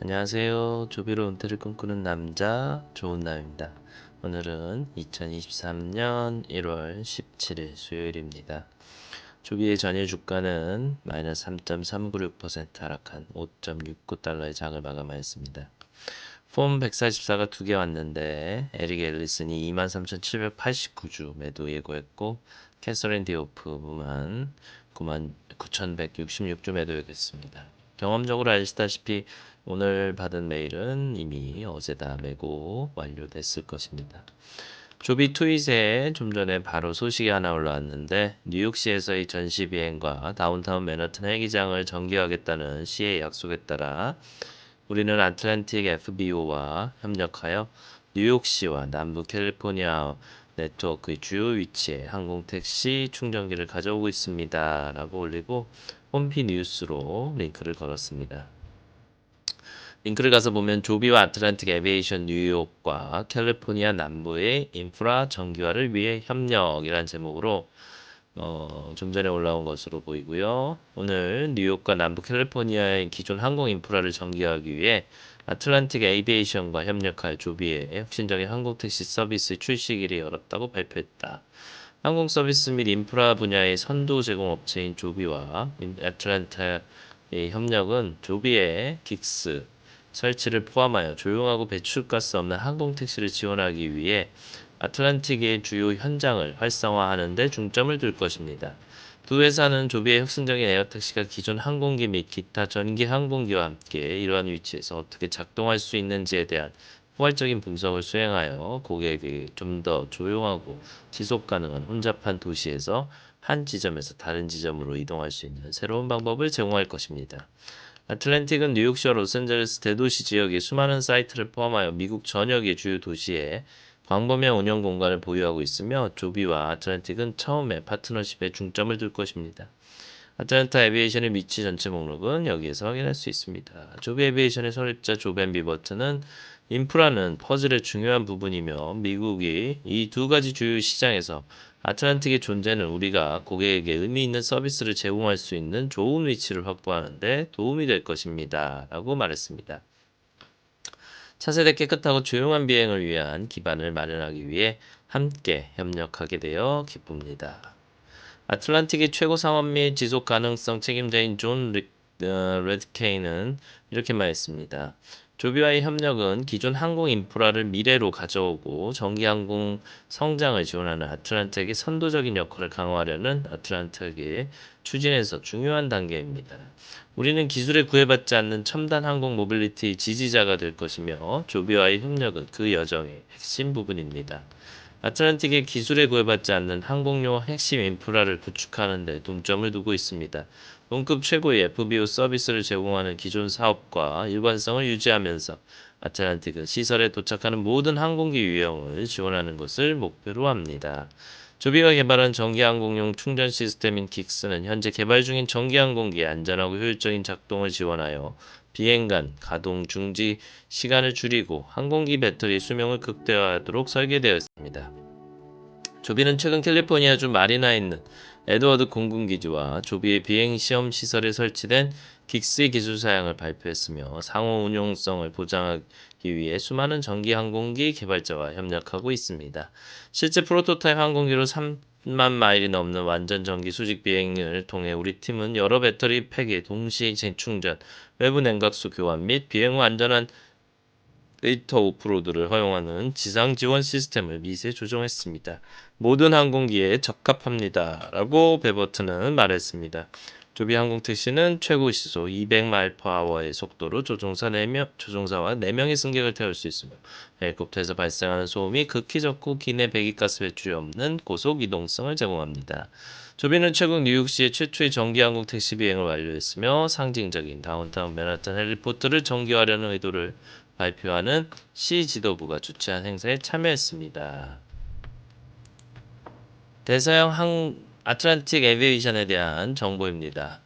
안녕하세요. 조비로 은퇴를 꿈꾸는 남자 조은남입니다. 오늘은 2023년 1월 17일 수요일입니다. 조비의 전일 주가는 마이너스 3.396% 하락한 5.69달러의 장을 마감하였습니다. 폼 144가 두 개 왔는데 에릭 앨리슨이 23,789주 매도 예고했고 캐서린 디오프만 99,166주 매도 예고했습니다. 경험적으로 아시다시피 오늘 받은 메일은 이미 어제 다 메고 완료됐을 것입니다. 조비 트윗에 좀 전에 바로 소식이 하나 올라왔는데 뉴욕시에서의 전시 비행과 다운타운 맨하튼 헬기장을 정기하겠다는 시의 약속에 따라 우리는 아틀란틱 FBO와 협력하여 뉴욕시와 남부 캘리포니아 네트워크의 주요 위치에 항공 택시 충전기를 가져오고 있습니다. 라고 올리고 홈피 뉴스로 링크를 걸었습니다. 링크를 가서 보면 조비와 아틀란틱 에비에이션 뉴욕과 캘리포니아 남부의 인프라 정기화를 위해 협력이란 제목으로 어, 좀 전에 올라온 것으로 보이고요. 오늘 뉴욕과 남부 캘리포니아의 기존 항공 인프라를 정기화하기 위해 아틀란틱 에이비에이션과 협력할 조비의 혁신적인 항공 택시 서비스 출시기를 열었다고 발표했다. 항공 서비스 및 인프라 분야의 선도 제공 업체인 조비와 애틀란타의 협력은 조비의 긱스 설치를 포함하여 조용하고 배출가스 없는 항공 택시를 지원하기 위해 아틀란틱의 주요 현장을 활성화하는 데 중점을 둘 것입니다. 두 회사는 조비의 혁신적인 에어택시가 기존 항공기 및 기타 전기 항공기와 함께 이러한 위치에서 어떻게 작동할 수 있는지에 대한 포괄적인 분석을 수행하여 고객에게 좀더 조용하고 지속 가능한 혼잡한 도시에서 한 지점에서 다른 지점으로 이동할 수 있는 새로운 방법을 제공할 것입니다. 아틀랜틱은 뉴욕시와 로스앤젤레스 대도시 지역의 수많은 사이트를 포함하여 미국 전역의 주요 도시에 광범위한 운영 공간을 보유하고 있으며 조비와 아틀랜틱은 처음에 파트너십에 중점을 둘 것입니다. 아틀란타 에비에이션의 위치 전체 목록은 여기에서 확인할 수 있습니다. 조비 에비에이션의 설립자 조벤 비버트는 인프라는 퍼즐의 중요한 부분이며 미국이 이 두 가지 주요 시장에서 아틀란틱의 존재는 우리가 고객에게 의미 있는 서비스를 제공할 수 있는 좋은 위치를 확보하는 데 도움이 될 것입니다. 라고 말했습니다. 차세대 깨끗하고 조용한 비행을 위한 기반을 마련하기 위해 함께 협력하게 되어 기쁩니다. 아틀란틱의 최고 상업 및 지속 가능성 책임자인 존 리, 어, 레드케이는 이렇게 말했습니다. 조비와의 협력은 기존 항공 인프라를 미래로 가져오고 전기 항공 성장을 지원하는 아틀란틱의 선도적인 역할을 강화하려는 아틀란틱의 추진에서 중요한 단계입니다. 우리는 기술에 구애받지 않는 첨단 항공 모빌리티 지지자가 될 것이며 조비와의 협력은 그 여정의 핵심 부분입니다. 아틀란틱의 기술에 구애받지 않는 항공용 핵심 인프라를 구축하는 데 동점을 두고 있습니다. 동급 최고의 FBO 서비스를 제공하는 기존 사업과 일관성을 유지하면서 아틀란틱은 시설에 도착하는 모든 항공기 유형을 지원하는 것을 목표로 합니다. 조비가 개발한 전기항공용 충전 시스템인 긱스는 현재 개발 중인 전기항공기의 안전하고 효율적인 작동을 지원하여 비행 간 가동 중지 시간을 줄이고 항공기 배터리 수명을 극대화하도록 설계되었습니다. 조비는 최근 캘리포니아주 마리나에 있는 에드워드 공군기지와 조비의 비행 시험 시설에 설치된 긱스의 기술 사양을 발표했으며 상호 운용성을 보장하기 위해 수많은 전기 항공기 개발자와 협력하고 있습니다. 실제 프로토타입 항공기로 3만 마일이 넘는 완전 전기 수직 비행을 통해 우리 팀은 여러 배터리 팩의 동시 재충전, 외부 냉각수 교환 및 비행 후 안전한 데이터 오프로드를 허용하는 지상 지원 시스템을 미세 조정했습니다. 모든 항공기에 적합합니다. 라고 베버트는 말했습니다. 조비 항공택시는 최고 시속 200마일/h의 속도로 조종사 4명, 조종사와 4명의 승객을 태울 수 있으며 헬리콥터에서 발생하는 소음이 극히 적고 기내 배기가스 배출이 없는 고속 이동성을 제공합니다. 조비는 최근 뉴욕시의 최초의 전기 항공 택시 비행을 완료했으며 상징적인 다운타운 맨하탄 헬리포트를 전기화하려는 의도를 발표하는 시 지도부가 주최한 행사에 참여했습니다. 대서양 항 아틀란틱 에비에이션에 대한 정보입니다.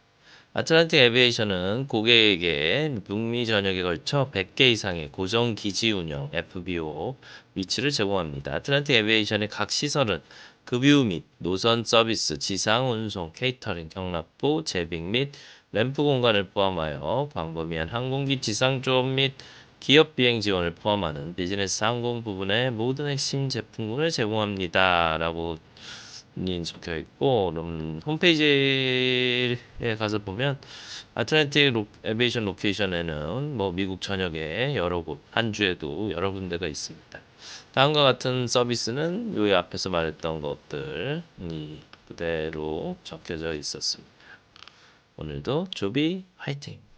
아틀란틱 에비에이션은 고객에게 북미 전역에 걸쳐 100개 이상의 고정 기지 운영 FBO 위치를 제공합니다. 아틀란틱 에비에이션의 각 시설은 급유 및 노선 서비스, 지상 운송, 케이터링, 경납부, 재빙 및 램프 공간을 포함하여 광범위한 항공기 지상 조업 및 기업 비행 지원을 포함하는 비즈니스 항공 부분의 모든 핵심 제품군을 제공합니다. 라고 이 적혀 있고 그럼 홈페이지에 가서 보면 아틀란틱 로, 에비에이션 로케이션에는 뭐 미국 전역에 여러 곳, 한 주에도 여러 군데가 있습니다. 다음과 같은 서비스는 요 앞에서 말했던 것들이 그대로 적혀져 있었습니다. 오늘도 조비 화이팅!